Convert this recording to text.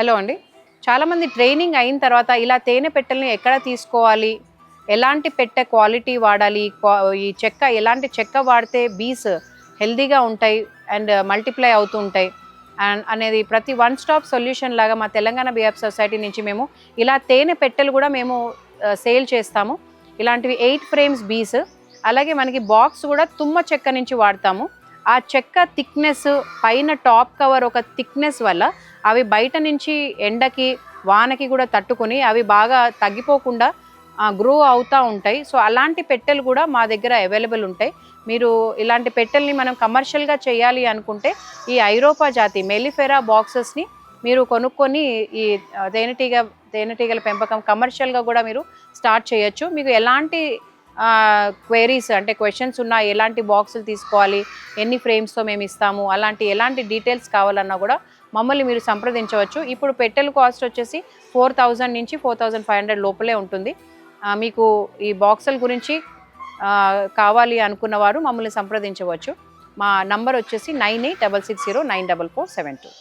Hello అండి. చాలామంది training అయిన తర్వాత ఇలా తేనె పెట్టెల్ని ఎక్కడ తీసుకోవాలి? ఎలాంటి పెట్టె క్వాలిటీ వాడాలి? క్వా- ఈ చెక్క ఎలాంటి చెక్క వాడితే బీస్ హెల్దీగా ఉంటాయి అండ్ మల్టిప్లై అవుతూ ఉంటాయి? అండ్ అనేది ప్రతి వన్ స్టాప్ సొల్యూషన్ లాగా మా తెలంగాణ బిఆఫ్ సొసైటీ నుంచి మేము ఇలా తేనె పెట్టెలు కూడా మేము సేల్ చేస్తాము. ఇలాంటివి ఎయిట్ ఫ్రేమ్స్ బీస్. అలాగే మనకి బాక్స్ కూడా తుమ్మ చెక్క నుంచి వాడతాము. ఆ చెక్క థిక్నెస్ పైన టాప్ కవర్ ఒక థిక్నెస్ వల్ల అవి బయట నుంచి ఎండకి వానకి కూడా తట్టుకొని అవి బాగా తగ్గిపోకుండా గ్రో అవుతూ ఉంటాయి. సో అలాంటి పెట్టెలు కూడా మా దగ్గర అవైలబుల్ ఉంటాయి. మీరు ఇలాంటి పెట్టెల్ని మనం కమర్షియల్గా చేయాలి అనుకుంటే ఈ ఐరోపా జాతి మెలిఫెరా బాక్సెస్ని మీరు కొనుక్కొని ఈ తేనెటీగ తేనెటీగల పెంపకం కమర్షియల్గా కూడా మీరు స్టార్ట్ చేయొచ్చు. మీకు ఎలాంటి క్వైరీస్ అంటే క్వశ్చన్స్ ఉన్నా ఎలాంటి బాక్సులు తీసుకోవాలి ఎన్ని ఫ్రేమ్స్తో మేము ఇస్తాము అలాంటి ఎలాంటి డీటెయిల్స్ కావాలన్నా కూడా మమ్మల్ని మీరు సంప్రదించవచ్చు. ఇప్పుడు పెట్టెల కాస్ట్ వచ్చేసి ఫోర్ థౌజండ్ నుంచి ఫోర్ థౌజండ్ ఫైవ్ హండ్రెడ్ లోపలే ఉంటుంది. మీకు ఈ బాక్సుల గురించి కావాలి కావాలి అనుకున్నవారు మమ్మల్ని సంప్రదించవచ్చు. మా నంబర్ వచ్చేసి nine eight double six zero nine double four seven two.